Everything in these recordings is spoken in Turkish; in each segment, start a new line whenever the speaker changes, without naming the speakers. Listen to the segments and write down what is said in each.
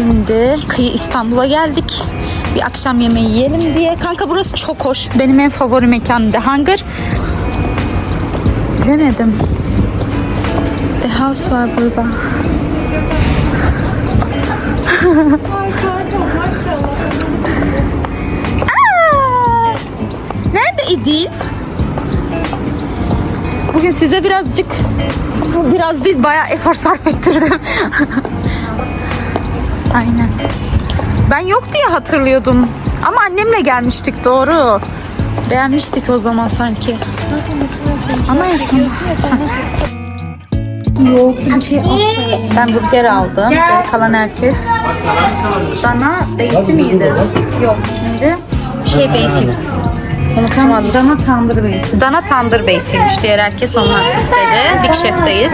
Şimdi kıyı İstanbul'a geldik. Bir akşam yemeği yiyelim diye. Kanka burası çok hoş. Benim en favori mekanım The Hunger. Bilemedim. The House var burada. Nerede İdil? Bugün size birazcık biraz değil bayağı efor sarf ettirdim. Aynen. Ben yok diye hatırlıyordum. Ama annemle gelmiştik doğru. Beğenmiştik o zaman sanki. Ama en son... Yok bir şey Ben burger aldım. Geri kalan herkes. Dana beyti miydi? Yok neydi? Bir şey beyti. Unutamadım.
Dana tandır beyti.
Dana tandır beytiymiş diğer herkes onlar istedi. Big Chef'teyiz.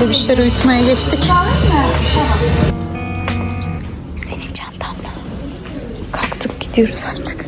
Bebişleri uyutmaya geçtik. Senin çantamla. Kalktık gidiyoruz artık.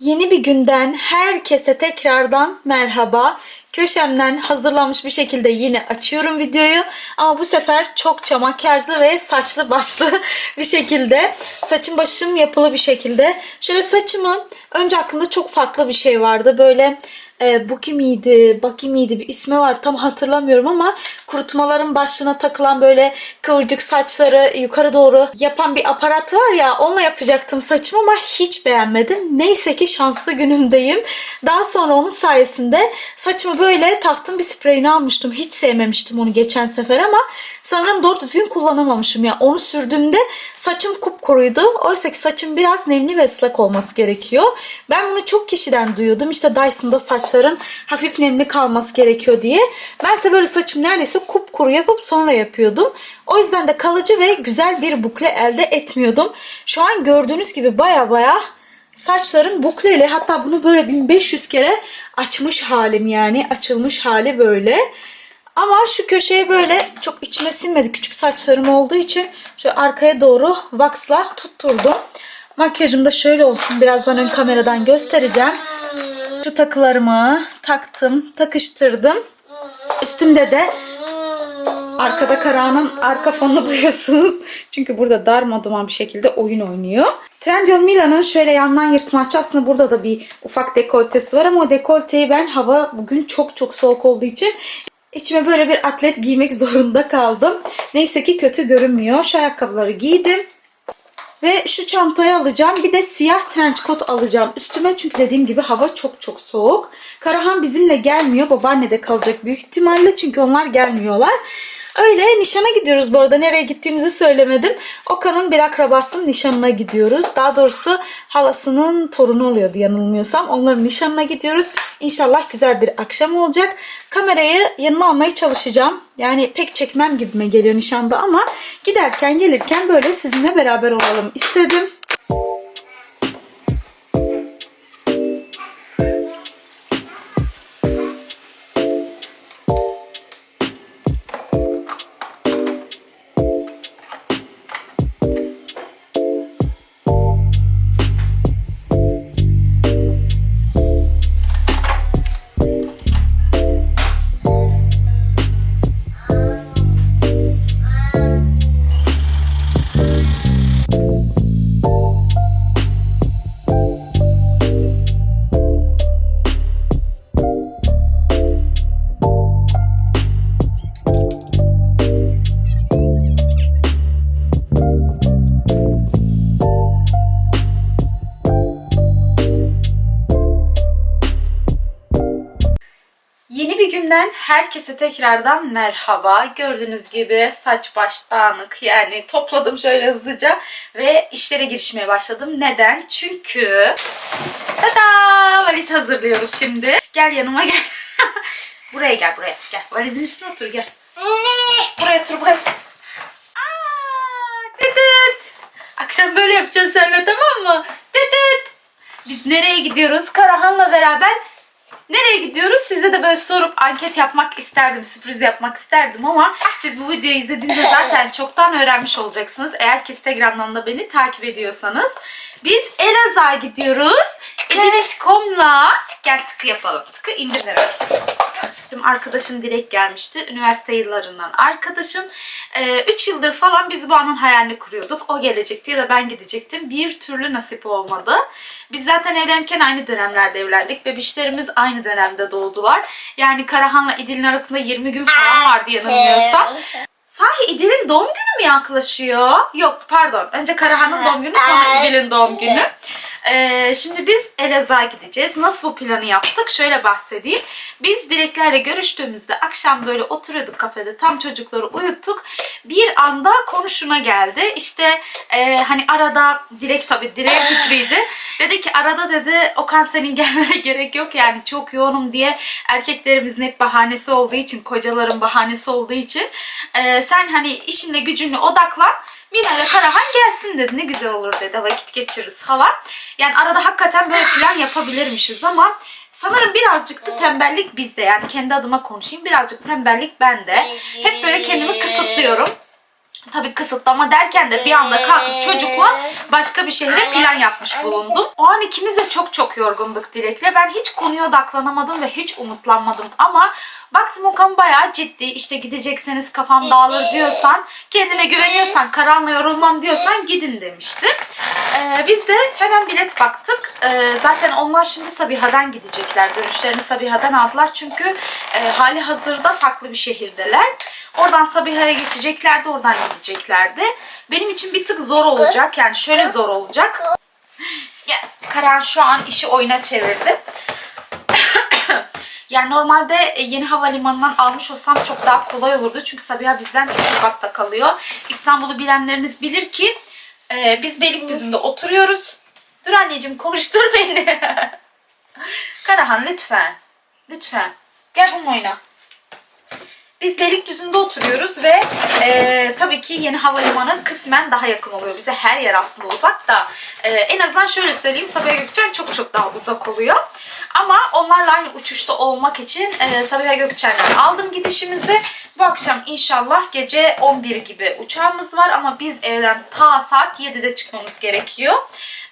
Yeni bir günden herkese tekrardan merhaba. Köşemden hazırlanmış bir şekilde yine açıyorum videoyu. Ama bu sefer çokça makyajlı ve saçlı başlı bir şekilde. Saçım başım yapılı bir şekilde. Şöyle saçımı önce aklımda çok farklı bir şey vardı. Böyle e, Buki miydi, Baki miydi bir ismi var tam hatırlamıyorum ama kurutmaların başına takılan böyle kıvırcık saçları yukarı doğru yapan bir aparat var ya onunla yapacaktım saçımı ama hiç beğenmedim. Neyse ki şanslı günümdeyim. Daha sonra onun sayesinde saçımı böyle taftım bir spreyini almıştım. Hiç sevmemiştim onu geçen sefer ama sanırım doğru düzgün kullanamamışım. ya onu sürdüğümde saçım kupkuruydu. Oysa ki saçım biraz nemli ve ıslak olması gerekiyor. Ben bunu çok kişiden duyuyordum. İşte Dyson'da saçların hafif nemli kalması gerekiyor diye. Bense böyle saçım neredeyse kupkuru yapıp sonra yapıyordum. O yüzden de kalıcı ve güzel bir bukle elde etmiyordum. Şu an gördüğünüz gibi baya baya saçlarım bukleyle hatta bunu böyle 1500 kere açmış halim yani açılmış hali böyle. Ama şu köşeye böyle çok içime sinmedi küçük saçlarım olduğu için şöyle arkaya doğru waxla tutturdum. Makyajım da şöyle olsun birazdan ön kameradan göstereceğim. Şu takılarımı taktım, takıştırdım. Üstümde de Arkada Karahan'ın arka fonunu duyuyorsunuz. Çünkü burada darmaduman bir şekilde oyun oynuyor. Trendyol Mila'nın şöyle yandan yırtmaçlı aslında burada da bir ufak dekoltesi var ama o dekolteyi ben hava bugün çok çok soğuk olduğu için içime böyle bir atlet giymek zorunda kaldım. Neyse ki kötü görünmüyor. Şu ayakkabıları giydim. Ve şu çantayı alacağım. Bir de siyah trench coat alacağım üstüme. Çünkü dediğim gibi hava çok çok soğuk. Karahan bizimle gelmiyor. Babaannede kalacak büyük ihtimalle. Çünkü onlar gelmiyorlar. Öyle nişana gidiyoruz bu arada. Nereye gittiğimizi söylemedim. Okan'ın bir akrabasının nişanına gidiyoruz. Daha doğrusu halasının torunu oluyordu yanılmıyorsam. Onların nişanına gidiyoruz. İnşallah güzel bir akşam olacak. Kamerayı yanıma almaya çalışacağım. Yani pek çekmem gibime geliyor nişanda ama giderken gelirken böyle sizinle beraber olalım istedim. Yeni bir günden herkese tekrardan merhaba. Gördüğünüz gibi saç baş dağınık yani topladım şöyle hızlıca ve işlere girişmeye başladım. Neden? Çünkü tada valiz hazırlıyoruz şimdi. Gel yanıma gel. buraya gel buraya gel. Valizin üstüne otur gel. Buraya otur buraya. Aa, dıdıt. Akşam böyle yapacağız seninle tamam mı? Dıdıt. Biz nereye gidiyoruz? Karahan'la beraber Nereye gidiyoruz? Size de böyle sorup anket yapmak isterdim, sürpriz yapmak isterdim ama siz bu videoyu izlediğinizde zaten çoktan öğrenmiş olacaksınız. Eğer ki Instagram'dan da beni takip ediyorsanız. Biz Elazığ'a gidiyoruz. Edilişkom'la gel tıkı yapalım. Tıkı indir ver. Bizim arkadaşım Dilek gelmişti. Üniversite yıllarından arkadaşım. 3 yıldır falan biz bu anın hayalini kuruyorduk. O gelecekti ya da ben gidecektim. Bir türlü nasip olmadı. Biz zaten evlenirken aynı dönemlerde evlendik. Bebişlerimiz aynı dönemde doğdular. Yani Karahan'la İdil'in arasında 20 gün falan vardı yanılmıyorsam. Sahi İdil'in doğum günü mü yaklaşıyor? Yok pardon. Önce Karahan'ın doğum günü sonra İdil'in doğum günü. Ee, şimdi biz Elazığ'a gideceğiz. Nasıl bu planı yaptık? Şöyle bahsedeyim. Biz Dileklerle görüştüğümüzde akşam böyle oturuyorduk kafede. Tam çocukları uyuttuk. Bir anda konuşuna geldi. İşte e, hani arada Dilek tabii Dilek fikriydi. Dedi ki arada dedi Okan senin gelmene gerek yok yani çok yoğunum diye erkeklerimizin hep bahanesi olduğu için kocaların bahanesi olduğu için e, sen hani işinle gücünle odaklan Mina ile Karahan gelsin dedi. Ne güzel olur dedi. Vakit geçiririz falan. Yani arada hakikaten böyle plan yapabilirmişiz ama sanırım birazcık da tembellik bizde. Yani kendi adıma konuşayım. Birazcık tembellik bende. Hep böyle kendimi kısıtlıyorum. Tabii kısıtlama derken de bir anda kalkıp çocukla başka bir şehre plan yapmış bulundum. O an ikimiz de çok çok yorgunduk Dilek'le. Ben hiç konuya odaklanamadım ve hiç umutlanmadım ama baktım Okan bayağı ciddi. İşte gidecekseniz kafam dağılır diyorsan, kendine güveniyorsan, karanla yorulmam diyorsan gidin demişti. Ee, biz de hemen bilet baktık. Ee, zaten onlar şimdi Sabiha'dan gidecekler. Dönüşlerini Sabiha'dan aldılar çünkü e, hali hazırda farklı bir şehirdeler. Oradan Sabiha'ya geçeceklerdi, oradan gideceklerdi. Benim için bir tık zor olacak. Yani şöyle zor olacak. Karan şu an işi oyuna çevirdi. Yani normalde e, yeni havalimanından almış olsam çok daha kolay olurdu. Çünkü Sabiha bizden çok uzakta kalıyor. İstanbul'u bilenleriniz bilir ki e, biz Beylikdüzü'nde oturuyoruz. Dur anneciğim konuştur beni. Karahan lütfen. Lütfen. Gel bununla oyna. Biz Beylikdüzü'nde oturuyoruz ve e, tabii ki yeni havalimanı kısmen daha yakın oluyor. Bize her yer aslında uzak da e, en azından şöyle söyleyeyim Sabiha Gökçen çok çok daha uzak oluyor. Ama onlarla aynı uçuşta olmak için e, Sabiha Gökçen'den aldım gidişimizi. Bu akşam inşallah gece 11 gibi uçağımız var ama biz evden ta saat 7'de çıkmamız gerekiyor.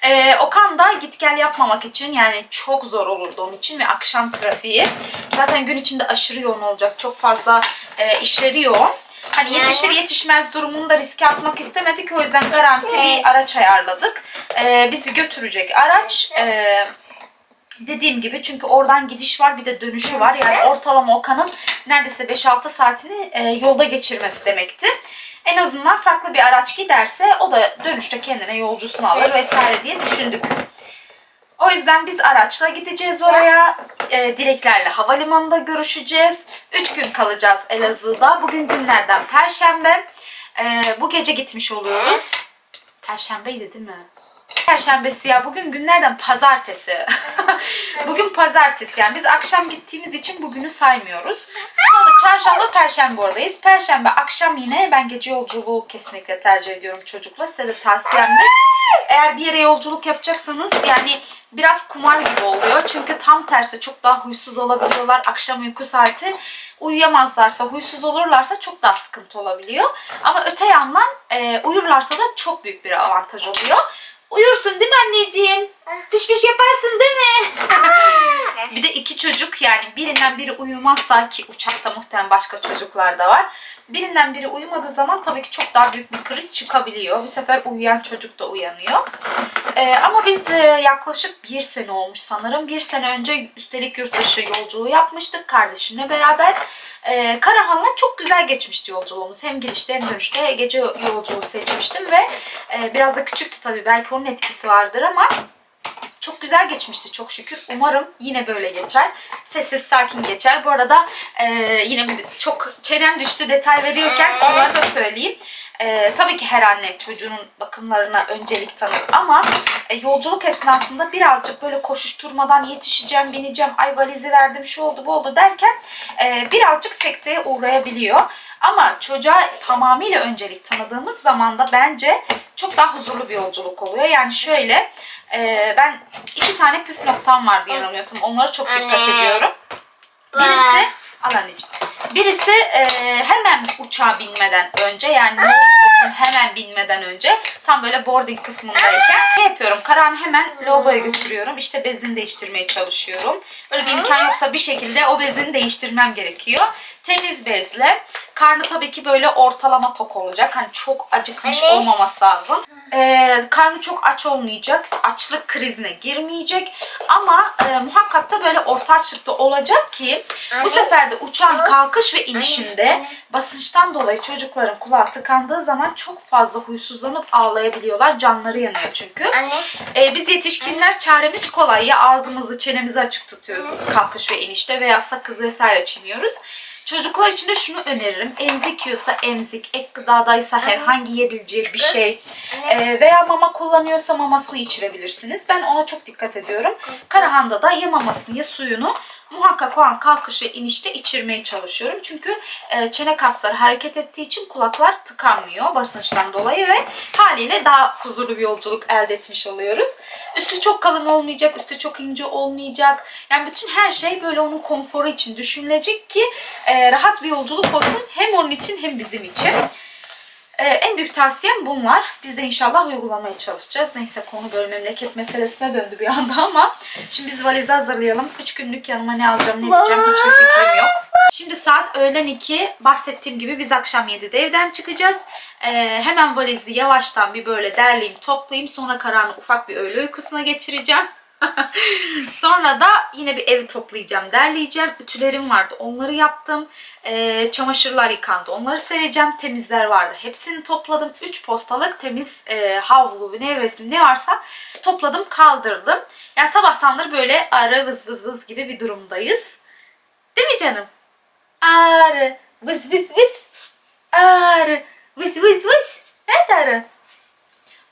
Ee, Okan da git gel yapmamak için yani çok zor olurdu onun için ve akşam trafiği. Zaten gün içinde aşırı yoğun olacak. Çok fazla e, işleri yoğun. Hani yetişir yetişmez durumunu da riske atmak istemedik. O yüzden garanti bir araç ayarladık. Ee, bizi götürecek araç. Ee, dediğim gibi çünkü oradan gidiş var bir de dönüşü var. Yani ortalama Okan'ın neredeyse 5-6 saatini e, yolda geçirmesi demekti. En azından farklı bir araç giderse o da dönüşte kendine yolcusunu alır vesaire diye düşündük. O yüzden biz araçla gideceğiz oraya. E, dileklerle havalimanında görüşeceğiz. 3 gün kalacağız Elazığ'da. Bugün günlerden Perşembe. E, bu gece gitmiş oluyoruz. Perşembeydi değil mi? Perşembesi ya. Bugün günlerden pazartesi. bugün pazartesi yani. Biz akşam gittiğimiz için bugünü saymıyoruz. Salı, çarşamba, perşembe oradayız. Perşembe akşam yine ben gece yolculuğu kesinlikle tercih ediyorum çocukla. Size de tavsiyemdir. Eğer bir yere yolculuk yapacaksanız yani biraz kumar gibi oluyor. Çünkü tam tersi çok daha huysuz olabiliyorlar. Akşam uyku saati uyuyamazlarsa, huysuz olurlarsa çok daha sıkıntı olabiliyor. Ama öte yandan e, uyurlarsa da çok büyük bir avantaj oluyor. Uyursun değil mi anneciğim? Piş piş yaparsın değil mi? bir de iki çocuk yani birinden biri uyumazsa ki uçakta muhtemelen başka çocuklar da var. Birinden biri uyumadığı zaman tabii ki çok daha büyük bir kriz çıkabiliyor. Bu sefer uyuyan çocuk da uyanıyor. Ee, ama biz e, yaklaşık bir sene olmuş sanırım. Bir sene önce üstelik yurt dışı yolculuğu yapmıştık kardeşimle beraber. Ee, Karahan'la çok güzel geçmişti yolculuğumuz. Hem girişte hem dönüşte gece yolculuğu seçmiştim ve e, biraz da küçüktü tabii. Belki onun etkisi vardır ama güzel geçmişti çok şükür. Umarım yine böyle geçer. Sessiz sakin geçer. Bu arada e, yine çok çenem düştü detay veriyorken onları da söyleyeyim. E, tabii ki her anne çocuğunun bakımlarına öncelik tanır ama e, yolculuk esnasında birazcık böyle koşuşturmadan yetişeceğim, bineceğim, ay valizi verdim, şu oldu bu oldu derken e, birazcık sekteye uğrayabiliyor. Ama çocuğa tamamıyla öncelik tanıdığımız zaman da bence çok daha huzurlu bir yolculuk oluyor. Yani şöyle e, ben iki tane püf noktam vardı yanılmıyorsam. Onlara çok dikkat
Anne.
ediyorum. Birisi al anneciğim. Birisi e, hemen uçağa binmeden önce yani ne olursa hemen binmeden önce. Tam böyle boarding kısmındayken. Ne yapıyorum? Karan'ı hemen lavaboya götürüyorum. İşte bezini değiştirmeye çalışıyorum. Öyle bir imkan yoksa bir şekilde o bezini değiştirmem gerekiyor. Temiz bezle. Karnı tabii ki böyle ortalama tok olacak. Hani çok acıkmış
Anne.
olmaması lazım. Ee, karnı çok aç olmayacak. Açlık krizine girmeyecek. Ama e, muhakkak da böyle orta açlıkta olacak ki bu
Anne.
sefer de uçağın kalkış ve inişinde
Anne.
basınçtan dolayı çocukların kulağı tıkandığı zaman çok fazla huysuzlanıp ağlayabiliyorlar. Canları yanıyor çünkü.
Anne.
Ee, biz yetişkinler çaremiz kolay. Ya ağzımızı çenemizi açık tutuyoruz kalkış ve inişte veya sakız vesaire çiğniyoruz. Çocuklar için de şunu öneririm. Emzik yiyorsa emzik, ek gıdadaysa herhangi yiyebileceği bir şey ee, veya mama kullanıyorsa mamasını içirebilirsiniz. Ben ona çok dikkat ediyorum. Karahan'da da ya mamasını ya suyunu muhakkak o an kalkış ve inişte içirmeye çalışıyorum. Çünkü e, çene kasları hareket ettiği için kulaklar tıkanmıyor basınçtan dolayı ve haliyle daha huzurlu bir yolculuk elde etmiş oluyoruz. Üstü çok kalın olmayacak, üstü çok ince olmayacak. Yani bütün her şey böyle onun konforu için düşünülecek ki e, rahat bir yolculuk olsun hem onun için hem bizim için. Ee, en büyük tavsiyem bunlar. Biz de inşallah uygulamaya çalışacağız. Neyse konu böyle memleket meselesine döndü bir anda ama şimdi biz valizi hazırlayalım. 3 günlük yanıma ne alacağım ne diyeceğim hiçbir fikrim yok. Şimdi saat öğlen 2. Bahsettiğim gibi biz akşam 7'de evden çıkacağız. Ee, hemen valizi yavaştan bir böyle derleyeyim toplayayım. Sonra Karan'ı ufak bir öğle uykusuna geçireceğim. Sonra da yine bir evi toplayacağım, derleyeceğim. Ütülerim vardı, onları yaptım. Ee, çamaşırlar yıkandı, onları sereceğim. Temizler vardı, hepsini topladım. 3 postalık temiz e, havlu, nevresim ne varsa topladım, kaldırdım. Yani sabahtandır böyle arı vız vız vız gibi bir durumdayız. Değil mi canım? Arı vız vız vız. Arı vız vız vız. Nerede arı?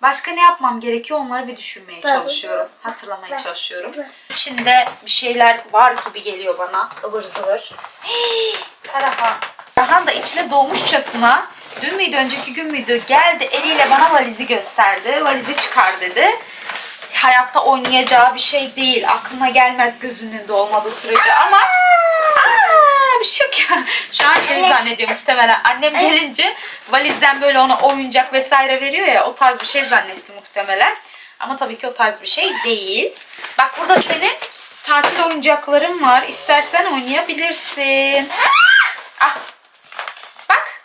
Başka ne yapmam gerekiyor onları bir düşünmeye çalışıyorum. Hatırlamaya çalışıyorum. İçinde bir şeyler var gibi geliyor bana. ıvır zıvır. Hii, Karahan. Karahan da içine doğmuşçasına dün müydü önceki gün müydü geldi eliyle bana valizi gösterdi. Valizi çıkar dedi. Hayatta oynayacağı bir şey değil. Aklına gelmez gözünün önünde olmadığı sürece ama bir şey yok ya. Şu an şey zannediyor muhtemelen. Annem gelince valizden böyle ona oyuncak vesaire veriyor ya o tarz bir şey zannetti muhtemelen. Ama tabii ki o tarz bir şey değil. Bak burada senin tatil oyuncakların var. İstersen oynayabilirsin. Ah. Bak.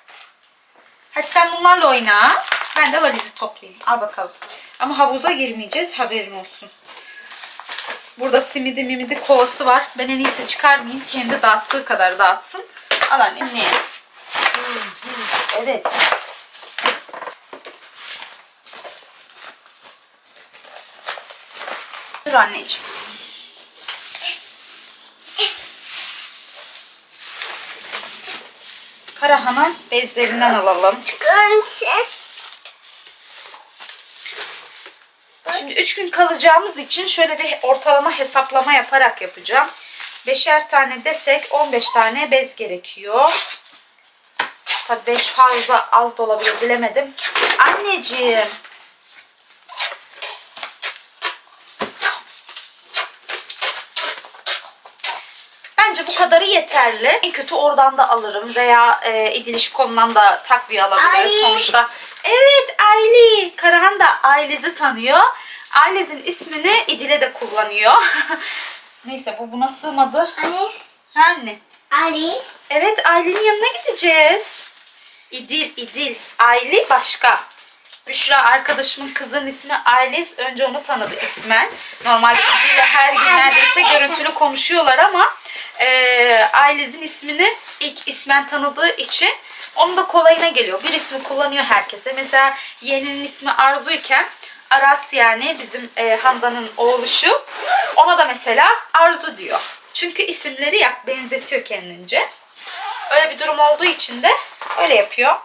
Hadi sen bunlarla oyna. Ben de valizi toplayayım. Al bakalım. Ama havuza girmeyeceğiz. Haberin olsun. Burada simidi mimidi kovası var. Ben en iyisi çıkarmayayım. Kendi dağıttığı kadar dağıtsın. Al annem. Ne? Evet. Dur anneciğim. Karahan'ın bezlerinden alalım.
Gönçe.
Şimdi 3 gün kalacağımız için şöyle bir ortalama hesaplama yaparak yapacağım. Beşer tane desek 15 tane bez gerekiyor. Tabii 5 fazla az da olabilir bilemedim. Anneciğim. Bence bu kadarı yeterli. En kötü oradan da alırım veya e, İdiliş.com'dan da takviye alabiliriz sonuçta. Evet Ayli. Karahan da Ayliz'i tanıyor. Ayliz'in ismini İdil'e de kullanıyor. Neyse bu buna sığmadı.
Anne.
Ha anne.
Ali.
Evet Aylin'in yanına gideceğiz. İdil, İdil. Ayli başka. Büşra arkadaşımın kızının ismi Ayliz. Önce onu tanıdı ismen. Normalde İdil'le her gün neredeyse görüntülü konuşuyorlar ama e, Ayliz'in ismini ilk ismen tanıdığı için onun da kolayına geliyor. Bir ismi kullanıyor herkese. Mesela yeğeninin ismi Arzu iken Aras yani bizim e, Handan'ın oğluşu ona da mesela Arzu diyor. Çünkü isimleri ya benzetiyor kendince. Öyle bir durum olduğu için de öyle yapıyor.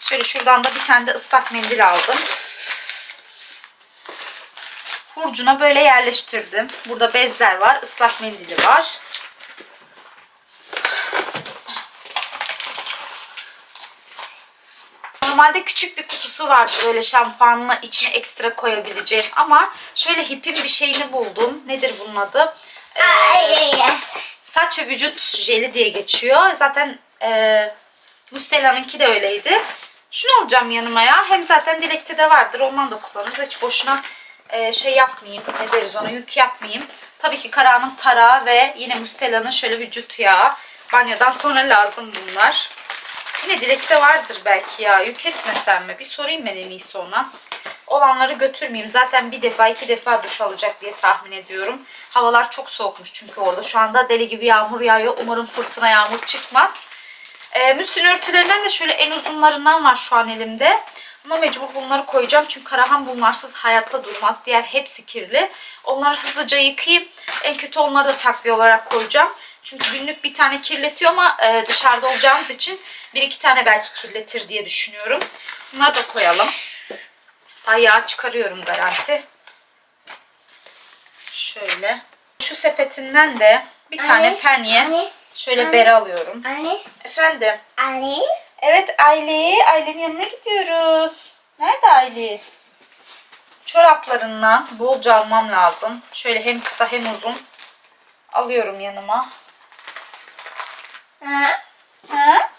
Şöyle şuradan da bir tane de ıslak mendil aldım. Hurcuna böyle yerleştirdim. Burada bezler var, ıslak mendili var. Normalde küçük bir kutusu vardı böyle şampuanla içine ekstra koyabileceğim ama şöyle hipim bir şeyini buldum. Nedir bunun adı? Ee, saç ve vücut jeli diye geçiyor. Zaten e, Mustela'nınki de öyleydi. Şunu alacağım yanıma ya. Hem zaten Dilek'te de vardır. Ondan da kullanırız. Hiç boşuna e, şey yapmayayım. Ne deriz ona? Yük yapmayayım. Tabii ki Kara'nın tarağı ve yine Mustela'nın şöyle vücut yağı. Banyodan sonra lazım bunlar. Yine Dilek'te vardır belki ya. Yük etmesem mi? Bir sorayım ben en iyisi ona. Olanları götürmeyeyim. Zaten bir defa iki defa duş alacak diye tahmin ediyorum. Havalar çok soğukmuş çünkü orada. Şu anda deli gibi yağmur yağıyor. Umarım fırtına yağmur çıkmaz. Ee, müslin örtülerinden de şöyle en uzunlarından var şu an elimde. Ama mecbur bunları koyacağım. Çünkü Karahan bunlarsız hayatta durmaz. Diğer hepsi kirli. Onları hızlıca yıkayayım. En kötü onları da takviye olarak koyacağım. Çünkü günlük bir tane kirletiyor ama e, dışarıda olacağımız için bir iki tane belki kirletir diye düşünüyorum. Bunları da koyalım. Daha yağ çıkarıyorum garanti. Şöyle. Şu sepetinden de bir tane
Anne,
penye
anne,
şöyle
anne.
bere alıyorum.
Anne,
Efendim.
anne,
Evet Ayli. Aylin'in yanına gidiyoruz. Nerede Ayli? Çoraplarından bolca almam lazım. Şöyle hem kısa hem uzun. Alıyorum yanıma.
Ha,
Ha?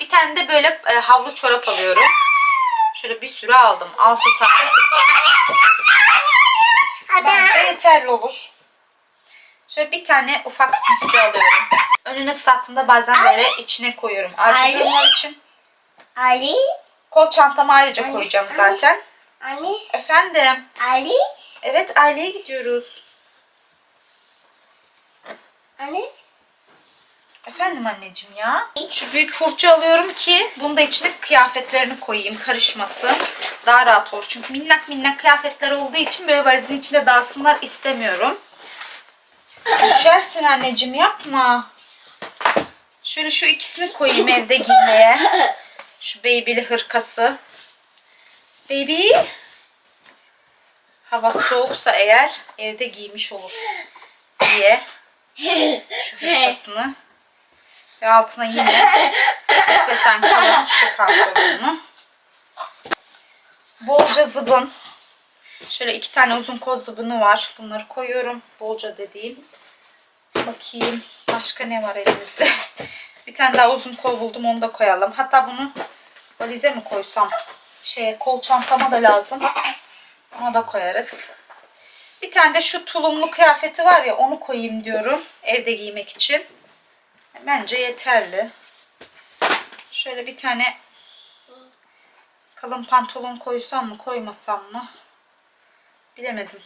Bir tane de böyle e, havlu çorap alıyorum. Şöyle bir sürü aldım. 6 tane. Bence yeterli olur. Şöyle bir tane ufak müslü alıyorum. Önüne ıslattığında bazen böyle içine koyuyorum. Acil durumlar için.
Ali,
Kol çantama ayrıca koyacağım zaten.
anne,
Efendim.
Ali,
Evet aileye gidiyoruz.
anne,
Efendim anneciğim ya. Şu büyük fırça alıyorum ki bunu da içine kıyafetlerini koyayım karışmasın. Daha rahat olur. Çünkü minnak minnak kıyafetler olduğu için böyle valizin içinde dağılsınlar istemiyorum. Düşersin anneciğim yapma. Şöyle şu ikisini koyayım evde giymeye. Şu baby'li hırkası. Baby. Hava soğuksa eğer evde giymiş olur diye. Şu hırkasını. Ve altına yine nispeten kalın şu pantolonunu. Bolca zıbın. Şöyle iki tane uzun kol zıbını var. Bunları koyuyorum. Bolca dediğim. Bakayım başka ne var elimizde. Bir tane daha uzun kol buldum onu da koyalım. Hatta bunu valize mi koysam? Şeye kol çantama da lazım. Ona da koyarız. Bir tane de şu tulumlu kıyafeti var ya onu koyayım diyorum. Evde giymek için. Bence yeterli. Şöyle bir tane kalın pantolon koysam mı koymasam mı? Bilemedim.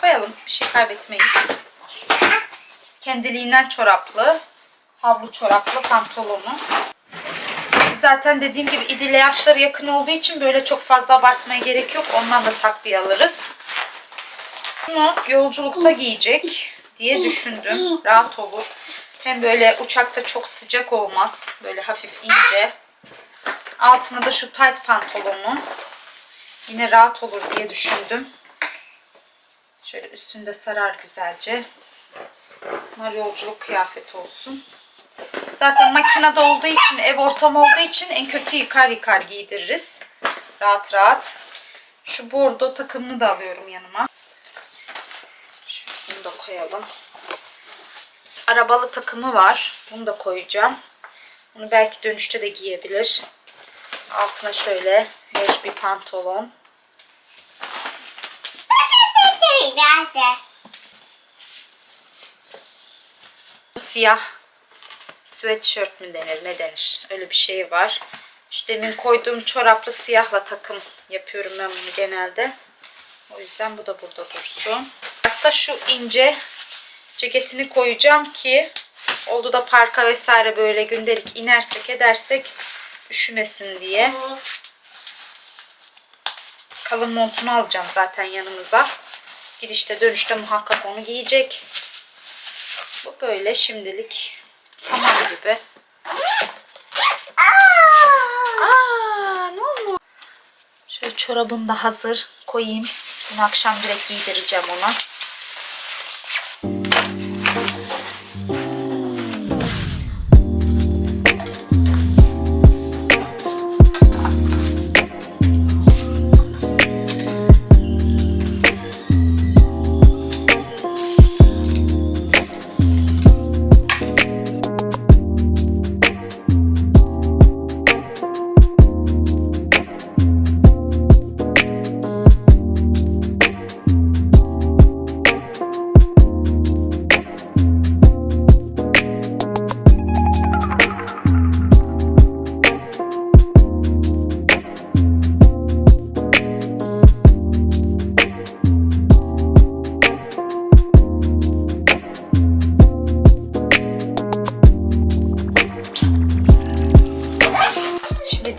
Koyalım. Bir şey kaybetmeyiz. Kendiliğinden çoraplı. Havlu çoraplı pantolonu. Zaten dediğim gibi İdil'le yaşları yakın olduğu için böyle çok fazla abartmaya gerek yok. Ondan da takviye alırız. Bunu yolculukta giyecek diye düşündüm. Rahat olur. Hem böyle uçakta çok sıcak olmaz. Böyle hafif ince. Altına da şu tight pantolonu. Yine rahat olur diye düşündüm. Şöyle üstünde sarar güzelce. Bunlar yolculuk kıyafeti olsun. Zaten makinede olduğu için, ev ortamı olduğu için en kötü yıkar yıkar giydiririz. Rahat rahat. Şu bordo takımını da alıyorum yanıma. Bunu da koyalım. Arabalı takımı var. Bunu da koyacağım. Bunu belki dönüşte de giyebilir. Altına şöyle beş bir pantolon.
şey?
Siyah sweatshirt mi denir ne denir? Öyle bir şey var. Şu demin koyduğum çoraplı siyahla takım yapıyorum ben bunu genelde. O yüzden bu da burada dursun. Hatta şu ince ceketini koyacağım ki oldu da parka vesaire böyle gündelik inersek edersek üşümesin diye. Kalın montunu alacağım zaten yanımıza. Gidişte dönüşte muhakkak onu giyecek. Bu böyle şimdilik tamam gibi. Aa, ne oldu? Şöyle çorabını da hazır koyayım. Dün akşam direkt giydireceğim ona.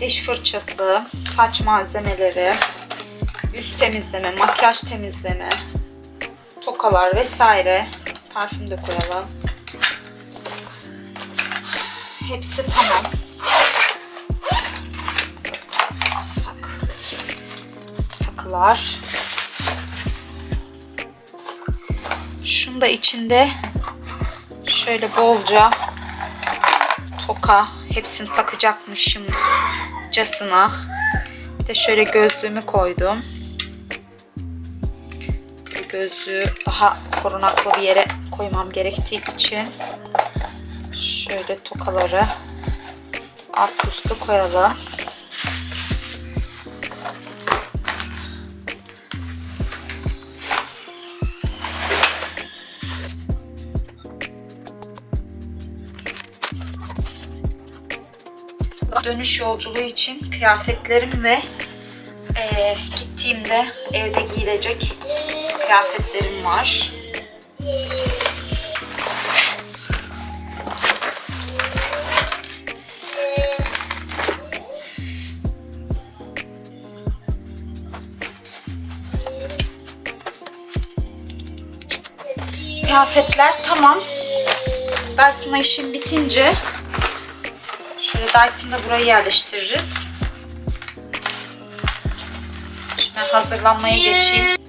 Fırçası, saç malzemeleri, yüz temizleme, makyaj temizleme, tokalar vesaire. Parfüm de koyalım. Hepsi tamam. Alsak. Takılar. Şunu da içinde şöyle bolca toka hepsini takacakmışım casına. Bir de şöyle gözlüğümü koydum. Bu gözlüğü daha korunaklı bir yere koymam gerektiği için şöyle tokaları alt üstü koyalım. Dönüş yolculuğu için kıyafetlerim ve eee, gittiğimde evde giyilecek kıyafetlerim var. Kıyafetler tamam. Dyson'la işim bitince şöyle Dyson'da burayı yerleştiririz. Şimdi hazırlanmaya geçeyim.